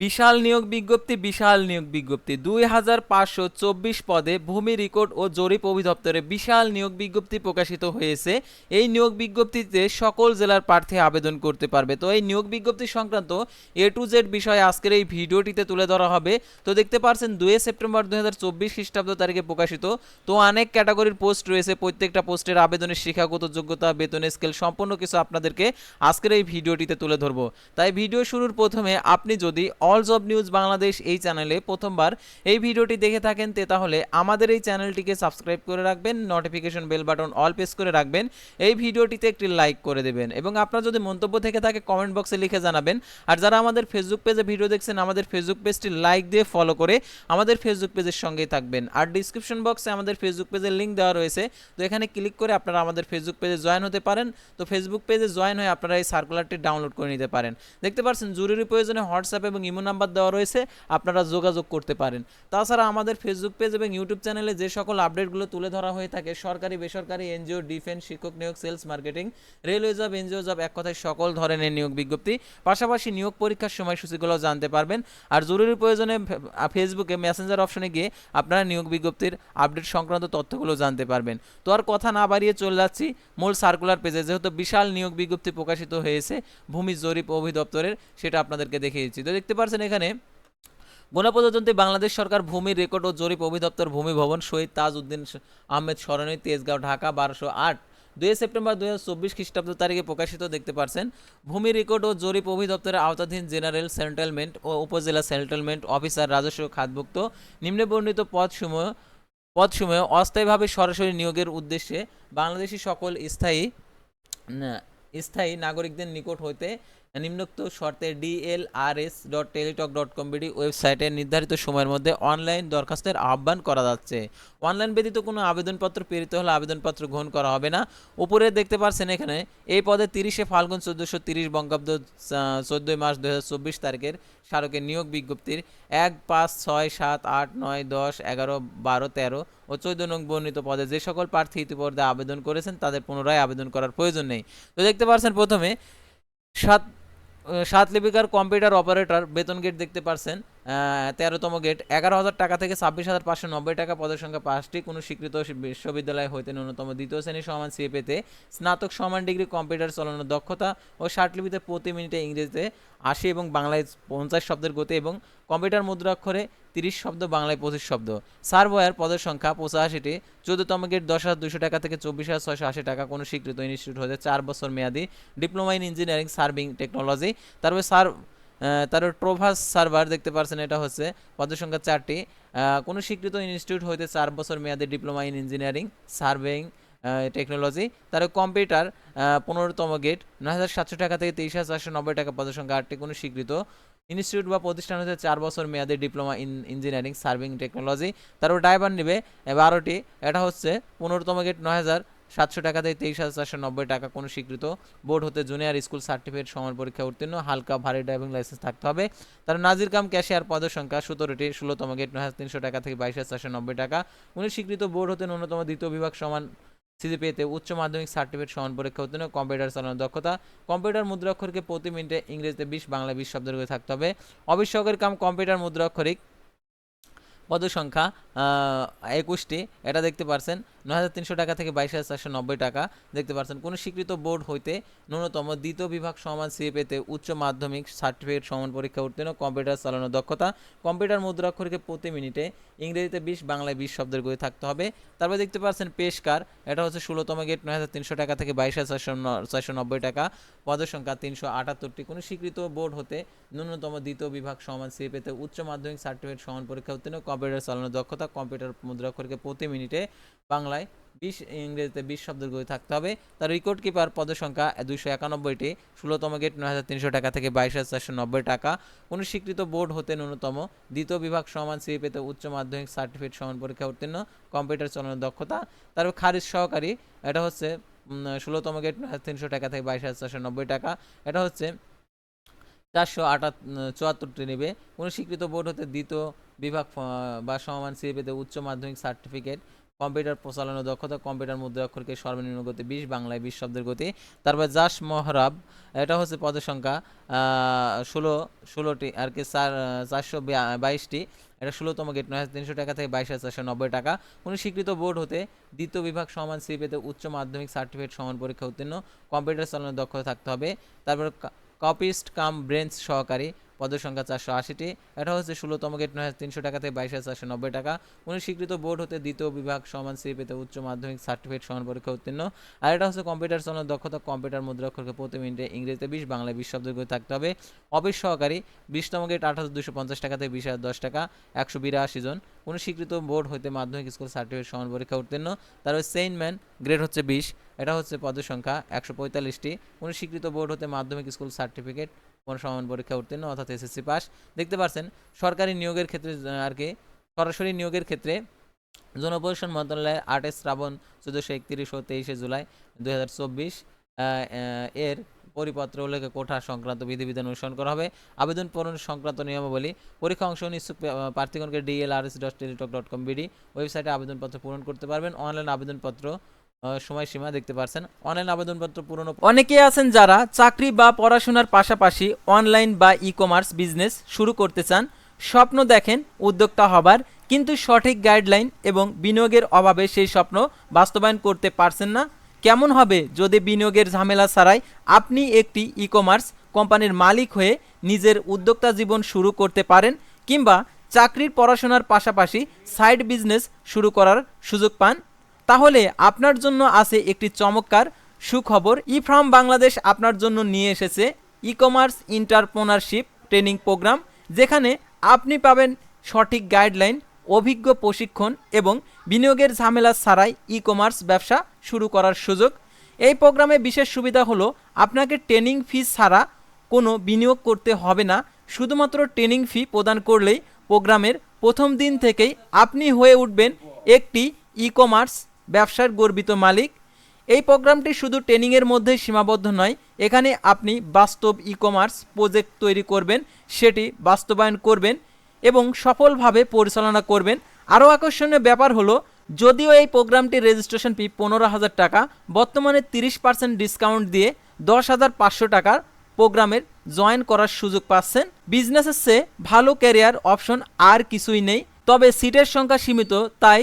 বিশাল নিয়োগ বিজ্ঞপ্তি, বিশাল নিয়োগ বিজ্ঞপ্তি। দুই হাজার পাঁচশো চব্বিশ পদে ভূমি রেকর্ড ও জরিপ অধিদপ্তরে বিশাল নিয়োগ বিজ্ঞপ্তি প্রকাশিত হয়েছে। এই নিয়োগ বিজ্ঞপ্তিতে সকল জেলার প্রার্থী আবেদন করতে পারবে। তো এই নিয়োগ বিজ্ঞপ্তি সংক্রান্ত এ টু জেড বিষয়ে আজকের এই ভিডিওটিতে তুলে ধরা হবে। তো দেখতে পারছেন, দুই সেপ্টেম্বর দুই হাজার চব্বিশ খ্রিস্টাব্দ তারিখে প্রকাশিত। তো অনেক ক্যাটাগরির পোস্ট রয়েছে। প্রত্যেকটা পোস্টের আবেদনের শিক্ষাগত যোগ্যতা, বেতন, স্কেল সম্পূর্ণ কিছু আপনাদেরকে আজকের এই ভিডিওটিতে তুলে ধরবো। তাই ভিডিও শুরুর প্রথমে আপনি যদি অল জব নিউজ বাংলাদেশ এই চ্যানেলে প্রথমবার এই ভিডিওটি দেখে থাকেন তে তাহলে আমাদের এই চ্যানেলটিকে সাবস্ক্রাইব করে রাখবেন notification bell button all press করে রাখবেন, এই ভিডিওটিতে একটি লাইক করে দেবেন এবং আপনার যদি মন্তব্য থেকে থাকে কমেন্ট বক্সে লিখে জানাবেন। আর যারা আমাদের ফেসবুক পেজে ভিডিও দেখছেন, আমাদের ফেসবুক পেজটি লাইক দিয়ে ফলো করে আমাদের ফেসবুক পেজের সঙ্গেই থাকবেন। আর ডিসক্রিপশন বক্সে আমাদের ফেসবুক পেজের লিঙ্ক দেওয়া রয়েছে, তো এখানে ক্লিক করে আপনারা আমাদের ফেসবুক পেজে জয়েন হতে পারেন। তো ফেসবুক পেজে জয়েন হয়ে আপনারা এই সার্কুলারটি ডাউনলোড করে নিতে পারেন। দেখতে পাচ্ছেন জরুরি প্রয়োজনে হোয়াটসঅ্যাপ এবং ইমো নাম্বার দেওয়া রয়েছে, আপনারা যোগাযোগ করতে পারেন। তাছাড়া আমাদের ফেসবুক পেজ এবং ইউটিউব চ্যানেলে যে সকল আপডেটগুলো তুলে ধরা হয়ে থাকে, সরকারি, বেসরকারি, এনজিও, ডিফেন্স, শিক্ষক নিয়োগ, sales, marketing, railway job, NGO job, এক কথায় সকল ধরনের নিয়োগ বিজ্ঞপ্তি। পাশাপাশি নিয়োগ পরীক্ষার সময়সূচিগুলো জানতে পারবেন। আর জরুরি প্রয়োজনে ফেসবুকে মেসেঞ্জার অপশনে গিয়ে আপনারা নিয়োগ বিজ্ঞপ্তির আপডেট সংক্রান্ত তথ্যগুলো জানতে পারবেন। তো আর কথা না বাড়িয়ে চলে যাচ্ছি মূল সার্কুলার পেজে যেহেতু বিশাল নিয়োগ বিজ্ঞপ্তি প্রকাশিত হয়েছে ভূমি জরিপ অভিদপ্তরের সেটা আপনাদেরকে দেখিয়েছি। তো দেখতে পাচ্ছেন এখানে। গণপ্রজাতন্ত্রী বাংলাদেশ সরকার ভূমি রেকর্ড ও জরিপ অধিদপ্তর ভূমি ভবন শহীদ তাজ উদ্দিন আহমেদ সরণি তেজগাঁও, ঢাকা, বারোশো আট। দুই সেপ্টেম্বর দুই হাজার চব্বিশ খ্রিস্টাব্দ তারিখে প্রকাশিত দেখতে পারছেন, ভূমি রেকর্ড ও জরিপ অধিদপ্তরের আওতাধীন জেনারেল সেটেলমেন্ট ও উপজেলা সেটেলমেন্ট অফিসার রাজস্ব খাতভুক্ত। নিম্নে বর্ণিত পদসমূহ, পদসমূহে অস্থায়ীভাবে সরাসরি নিয়োগের উদ্দেশ্যে বাংলাদেশি সকল স্থায়ী স্থায়ী নাগরিকদের নিকট হইতে নিম্নোক্ত শর্তে DLRS dot Teletalk dot com BD ওয়েবসাইটে নির্ধারিত সময়ের মধ্যে অনলাইন দরখাস্তের আহ্বান করা যাচ্ছে। অনলাইন ব্যতীত কোনো আবেদনপত্র প্রেরিত হলে আবেদনপত্র গ্রহণ করা হবে না। উপরে দেখতে পাচ্ছেন এখানে, এই পদে তিরিশে ফাল্গুন চোদ্দোশো তিরিশ বঙ্গাব্দ চোদ্দোই মার্চ দু হাজার চব্বিশ তারিখের স্মারকের নিয়োগ বিজ্ঞপ্তির এক পাঁচ ছয় সাত আট নয় দশ এগারো বারো তেরো ও চৌদ্দ নং বর্ণিত পদে যে সকল প্রার্থী ইতিপূর্বে আবেদন করেছেন তাদের পুনরায় আবেদন করার প্রয়োজন নেই। তো দেখতে পাচ্ছেন প্রথমে সাত সাত লিপিকার কম্পিউটার অপারেটর বেতন গেট দেখতে পারছেন। তেরোতম গেট, এগারো হাজার টাকা থেকে ছাব্বিশ হাজার পাঁচশো নব্বই টাকা পদের সংখ্যা পাঁচটি। কোনো স্বীকৃত বিশ্ববিদ্যালয় হইতে ন্যূনতম দ্বিতীয় শ্রেণি সমান সিএপেতে স্নাতক সমান ডিগ্রি কম্পিউটার চালানোর দক্ষতা ও ষাটলিপিতে প্রতি মিনিটে ইংরেজিতে আশি এবং বাংলায় পঞ্চাশ শব্দের গতি এবং কম্পিউটার মুদ্রাক্ষরে তিরিশ শব্দ, বাংলায় পঁচিশ শব্দ। সার্ভয়ার পদের সংখ্যা পঁচাশিটি। চোদ্দতম গেট, দশ হাজার দুশো টাকা থেকে চব্বিশ হাজার ছয়শো আশি টাকা। কোনো স্বীকৃত ইনস্টিটিউট হতে চার বছর মেয়াদি diploma in engineering surveying technology. তারপরে সার তারপর প্রভাস সার্ভার দেখতে পাচ্ছেন এটা হচ্ছে পদের সংখ্যা চারটি কোনো স্বীকৃত ইনস্টিটিউট হইতে চার বছর মেয়াদে diploma in engineering, surveying technology. তার পনেরোতম পনেরোতম গেট, নয় হাজার সাতশো টাকা থেকে তেইশ হাজার চারশো নব্বই টাকা পদের সংখ্যা আটটি কোনো স্বীকৃত ইনস্টিটিউট বা প্রতিষ্ঠান হচ্ছে চার বছর মেয়াদে diploma in engineering surveying technology. তারপর ড্রাইভার নেবে বারোটি, এটা হচ্ছে পনেরোতম গেট, নয় হাজার সাতশো টাকা থেকে তেইশ হাজার চারশো নব্বই টাকা কোনো স্বীকৃত। বোর্ড হতে জুনিয়র স্কুল সার্টিফিকেট সমান পরীক্ষা উত্তীর্ণ, হালকা ভারী ড্রাইভিং লাইসেন্স থাকতে হবে। তার নাজির কাম ক্যাশিয়ার পদের সংখ্যা সতেরোটি ষোলোতম গেট নয় হাজার তিনশো টাকা থেকে বাইশ হাজার চারশো নব্বই টাকা। কোনো স্বীকৃত বোর্ড হতে ন্যূনতম দ্বিতীয় বিভাগ সমান সিজিপিএতে উচ্চ মাধ্যমিক সার্টিফিকেট সমান পরীক্ষা উত্তীর্ণ, কম্পিউটার চালানোর দক্ষতা। কম্পিউটার মুদ্রাক্ষরকে প্রতি মিনিটে ইংরেজিতে বিশ বাংলা বিশ শব্দের থাকতে হবে। অবিশ্বকের কাম কম্পিউটার মুদ্রাক্ষরিক পদ সংখ্যা একুশটি, এটা দেখতে পারছেন নয় হাজার তিনশো টাকা থেকে বাইশ হাজার চারশো নব্বই টাকা দেখতে পারছেন। কোনো স্বীকৃত বোর্ড হইতে ন্যূনতম দ্বিতীয় বিভাগ সমান সিএপেতে উচ্চ মাধ্যমিক, সার্টিফিকেট, সমান পরীক্ষা উত্তীর্ণ, কম্পিউটার চালানোর দক্ষতা, কম্পিউটার মুদ্রাক্ষরকে প্রতি মিনিটে ইংরেজিতে বিশ, বাংলায় বিশ শব্দের করে থাকতে হবে। তারপরে দেখতে পাচ্ছেন পেশকার, এটা হচ্ছে ষোলোতম গেট নয় হাজার তিনশো টাকা থেকে বাইশ হাজার চারশো নব্বই টাকা পদের সংখ্যা তিনশো আটাত্তরটি। কোনো স্বীকৃত বোর্ড হতে ন্যূনতম দ্বিতীয় বিভাগ সমান সিএপেতে উচ্চ মাধ্যমিক, সার্টিফিকেট, সমান পরীক্ষা উত্তীর্ণ কম্পিউটার চালানোর দক্ষতা কম্পিউটার মুদ্রাক্ষরকে প্রতি মিনিটে বাংলায় বিশ, ইংরেজিতে বিশ শব্দের গতি থাকতে হবে। তার রেকর্ড কিপার পদের সংখ্যা দুইশো একানব্বইটি। ষোলোতম গেট নয় হাজার তিনশো টাকা থেকে বাইশ হাজার চারশো নব্বই টাকা। কোনো স্বীকৃত বোর্ড হতে ন্যূনতম দ্বিতীয় বিভাগ সমান সিএপেতে উচ্চ মাধ্যমিক সার্টিফিকেট সমান পরীক্ষা উত্তীর্ণ, কম্পিউটার চালানোর দক্ষতা। তারপর খারিজ সহকারী, এটা হচ্ছে ষোলোতম গেট তিনশো টাকা থেকে বাইশ হাজার চারশো নব্বই টাকা। এটা হচ্ছে চারশো আটাত চুয়াত্তরটি নেবে। কোনো স্বীকৃত বোর্ড হতে দ্বিতীয় বিভাগ বা সমান সিএপিতে উচ্চ মাধ্যমিক সার্টিফিকেট, কম্পিউটার প্রচালনের দক্ষতা, কম্পিউটার মুদ্রা অক্ষরকে সর্বনিম্ন গতি বিশ, বাংলায় বিশ শব্দের গতি। তারপর জাস মহরাব, এটা হচ্ছে পদের সংখ্যা ষোলো, ষোলোটি, আর কি চার, চারশো বাইশটি। এটা ষোলোতম গেট, নয় হাজার তিনশো টাকা থেকে বাইশ হাজার চারশো নব্বই টাকা। কোনো স্বীকৃত বোর্ড হতে দ্বিতীয় বিভাগ সমান সি পেতে উচ্চ মাধ্যমিক সার্টিফিকেট সমান পরীক্ষা উত্তীর্ণ। কম্পিউটার চালানোর দক্ষতা থাকতে হবে। তারপর কপিস্ট কাম ব্রেঞ্চ সহকারী পদের সংখ্যা চারশো আশিটি। এটা হচ্ছে ষোলোতম গেট, নয় তিনশো টাকা থেকে বাইশ হাজার চারশো নব্বই টাকা। কোনো স্বীকৃত বোর্ড হতে দ্বিতীয় বিভাগ সমান সি পেতে উচ্চ মাধ্যমিক সার্টিফিকেট সমান পরীক্ষা উত্তীর্ণ। আর এটা হচ্ছে কম্পিউটার চালানোর দক্ষতা, কম্পিউটার মুদ্রাক্ষরকে প্রতি মিনিটে ইংরেজিতে বিশ, বাংলায় বিশ শব্দের করে থাকতে হবে। অফিস সহকারী, বিশতম গেট আট হাজার দুশো পঞ্চাশ টাকা থেকে বিশ হাজার দশ টাকা, একশো বিরাশি জন। কোনো স্বীকৃত বোর্ড হতে মাধ্যমিক স্কুল সার্টিফিকেট সমান পরীক্ষা উত্তীর্ণ। তারপরে সেইনম্যান গ্রেড হচ্ছে বিশ। এটা হচ্ছে পদের সংখ্যা একশো পঁয়তাল্লিশটি। কোনো স্বীকৃত বোর্ড হতে মাধ্যমিক স্কুল সার্টিফিকেট কোন সমান পরীক্ষা উত্তীর্ণ অর্থাৎ এসএসসি পাস দেখতে পাচ্ছেন সরকারি নিয়োগের ক্ষেত্রে, আর কি, সরাসরি নিয়োগের ক্ষেত্রে জনপ্রশাসন মন্ত্রণালয়ের আটে শ্রাবণ চোদ্দোশো একত্রিশ ও তেইশে জুলাই দুই এর পরিপত্র উল্লেখে কোঠা সংক্রান্ত বিধিবিধান অনুসরণ করা হবে। আবেদন পূরণ সংক্রান্ত নিয়মাবলী, পরীক্ষা অংশ ইচ্ছুক প্রার্থীগণকে DLRS dot Teletalk dot com BD ওয়েবসাইটে আবেদনপত্র পূরণ করতে পারবেন। অনলাইন আবেদনপত্র সময়সীমা দেখতে পাচ্ছেন অনলাইন আবেদনপত্র পূরণ অনেকে আছেন যারা চাকরি বা পড়াশোনার পাশাপাশি অনলাইন বা ই কমার্স বিজনেস শুরু করতে চান। স্বপ্ন দেখেন উদ্যোক্তা হবার, কিন্তু সঠিক গাইডলাইন এবং বিনিয়োগের অভাবে সেই স্বপ্ন বাস্তবায়ন করতে পারছেন না। কেমন হবে যদি বিনিয়োগের ঝামেলা ছাড়াই আপনি একটি ই কমার্স কোম্পানির মালিক হয়ে নিজের উদ্যোক্তা জীবন শুরু করতে পারেন, কিংবা চাকরির পড়াশোনার পাশাপাশি সাইড বিজনেস শুরু করার সুযোগ পান? তাহলে আপনার জন্য আছে একটি চমৎকার সুখবর। ই ফ্রাম বাংলাদেশ আপনার জন্য নিয়ে এসেছে e commerce entrepreneurship training programme যেখানে আপনি পাবেন সঠিক গাইডলাইন অভিজ্ঞ প্রশিক্ষণ এবং বিনিয়োগের ঝামেলা ছাড়াই ই কমার্স ব্যবসা শুরু করার সুযোগ। এই প্রোগ্রামে বিশেষ সুবিধা হলো আপনাকে ট্রেনিং ফি ছাড়া কোনো বিনিয়োগ করতে হবে না। শুধুমাত্র ট্রেনিং ফি প্রদান করলেই প্রোগ্রামের প্রথম দিন থেকেই আপনি হয়ে উঠবেন একটি ই কমার্স ব্যবসার গর্বিত মালিক। এই প্রোগ্রামটি শুধু ট্রেনিংয়ের মধ্যেই সীমাবদ্ধ নয়, এখানে আপনি বাস্তব ই কমার্স প্রজেক্ট তৈরি করবেন, সেটি বাস্তবায়ন করবেন এবং সফলভাবে পরিচালনা করবেন। আরও আকর্ষণীয় ব্যাপার হলো, যদিও এই প্রোগ্রামটির রেজিস্ট্রেশন ফি পনেরো হাজার টাকা, বর্তমানে তিরিশ পার্সেন্ট ডিসকাউন্ট দিয়ে দশ হাজার পাঁচশো টাকার প্রোগ্রামের জয়েন করার সুযোগ পাচ্ছেন। বিজনেসের চেয়ে ভালো ক্যারিয়ার অপশন আর কিছুই নেই, তবে সিটের সংখ্যা সীমিত, তাই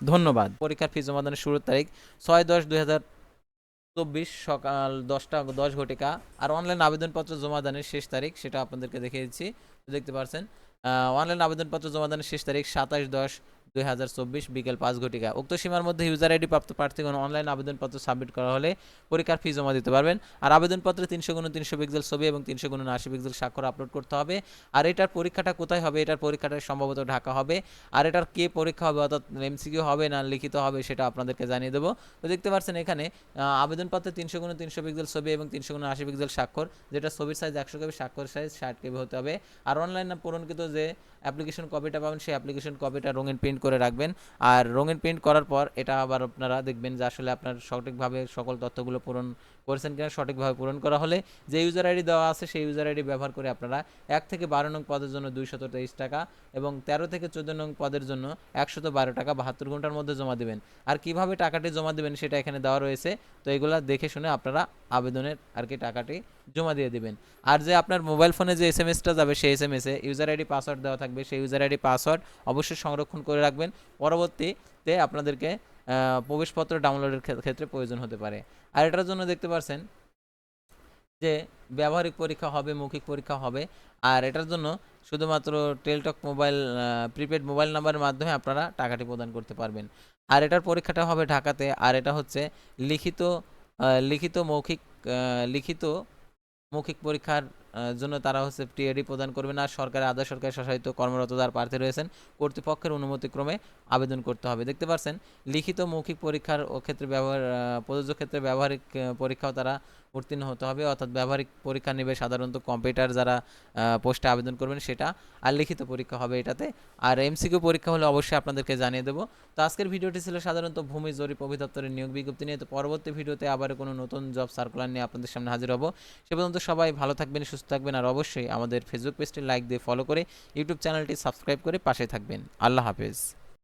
ধন্যবাদ। পরীক্ষার ফি জমা জমাদানের শুরুর তারিখ ছয় দশ দুই হাজার চব্বিশ সকাল দশটা, দশ ঘটিকা। আর অনলাইন আবেদনপত্র জমা জমাদানের শেষ তারিখ সেটা আপনাদেরকে দেখিয়ে দিচ্ছি দেখতে পারছেন অনলাইন আবেদনপত্র জমা জমাদানের শেষ তারিখ সাতাশ দশ দুই হাজার চব্বিশ বিকেল পাঁচ ঘটিকা উক্ত সীমার মধ্যে ইউজার আইডি প্রাপ্ত প্রার্থীগণ অনলাইন আবেদনপত্র সাবমিট করা হলে পরীক্ষার ফি জমা দিতে পারবেন। আর আবেদনপত্রে তিনশো গুণ তিনশো পিক্সেল ছবি এবং তিনশো গুণ আশি পিক্সেল স্বাক্ষর আপলোড করতে হবে। আর এটার পরীক্ষাটা কোথায় হবে? এটার পরীক্ষাটা সম্ভবত ঢাকা হবে। আর এটার কে পরীক্ষা হবে অর্থাৎ এমসিকিউ হবে না লিখিত হবে সেটা আপনাদেরকে জানিয়ে দেবো। তো দেখতে পাচ্ছেন এখানে আবেদনপত্রে তিনশো গুণ তিনশো পিক্সেল ছবি এবং তিনশো গুণ আশি পিক্সেল স্বাক্ষর, যেটা ছবির সাইজ একশো কেবি, স্বাক্ষর সাইজ ষাট কেবি হতে হবে। আর অনলাইনে পূরণকৃত যে অ্যাপ্লিকেশন কপিটা পাবেন, সেই অ্যাপ্লিকেশন কপিটা রঙিন প্রিন্ট করে রাখবেন। আর রঙিন প্রিন্ট করার পর এটা আবার আপনারা দেখবেন যে আসলে আপনার সঠিকভাবে সকল তথ্যগুলো পূরণ করেছেন কিনা সঠিকভাবে পূরণ করা হলে যে ইউজার আইডি দেওয়া আছে সেই ইউজার আইডি ব্যবহার করে আপনারা এক থেকে বারো নং পদের জন্য দুইশত তেইশ টাকা এবং তেরো থেকে চোদ্দ নং পদের জন্য একশত বারো টাকা বাহাত্তর ঘণ্টার মধ্যে জমা দেবেন। আর কীভাবে টাকাটি জমা দেবেন সেটা এখানে দেওয়া রয়েছে, তো এগুলা দেখে শুনে আপনারা আবেদনের আর কি টাকাটি জমা দিয়ে দেবেন। আর যে আপনার মোবাইল ফোনে যে এস এম এসটা যাবে সেই এস এম এসে ইউজার আইডি পাসওয়ার্ড দেওয়া থাকবে। সেই ইউজার আইডি পাসওয়ার্ড অবশ্যই সংরক্ষণ করে রাখবেন। পরবর্তীতে আপনাদেরকে প্রবেশপত্র ডাউনলোডের ক্ষে- ক্ষেত্রে প্রয়োজন হতে পারে। আর এটার জন্য দেখতে পাচ্ছেন যে ব্যবহারিক পরীক্ষা হবে, মৌখিক পরীক্ষা হবে। আর এটার জন্য শুধুমাত্র টেলটক মোবাইল প্রিপেড মোবাইল নাম্বারের মাধ্যমে আপনারা টাকাটি প্রদান করতে পারবেন। আর এটার পরীক্ষাটা হবে ঢাকাতে। আর এটা হচ্ছে লিখিত লিখিত মৌখিক লিখিত মৌখিক পরীক্ষার জন্য তারা হচ্ছে টিএডি প্রদান করবে না। সরকারি আধা সরকারি শাসিত কর্মরত যারা প্রার্থী রয়েছেন, কর্তৃপক্ষের অনুমতিক্রমে আবেদন করতে হবে। দেখতে পাচ্ছেন, লিখিত মৌখিক পরীক্ষার ক্ষেত্রে ব্যবহার প্রযোজ্য ক্ষেত্রে ব্যবহারিক পরীক্ষাও তারা উত্তীর্ণ হতে হবে। অর্থাৎ ব্যবহারিক পরীক্ষা নেবে সাধারণত কম্পিউটার যারা পোস্টে আবেদন করবেন সেটা আর লিখিত পরীক্ষা হবে এটাতে। আর এমসিকিউ পরীক্ষা হলে অবশ্যই আপনাদেরকে জানিয়ে দেবো। তো আজকের ভিডিওটি ছিল সাধারণত ভূমি, জরিপ অধিদপ্তরের নিয়োগ বিজ্ঞপ্তি নিয়ে। তো পরবর্তী ভিডিওতে আবার কোনো নতুন জব সার্কুলার নিয়ে আপনাদের সামনে হাজির হব। সে পর্যন্ত সবাই ভালো থাকবেন, সুস্থ থাকবেন। আর অবশ্যই আমাদের ফেসবুক পেজটি লাইক দিয়ে ফলো করে ইউটিউব চ্যানেলটি সাবস্ক্রাইব করে পাশে থাকবেন। আল্লাহ হাফেজ।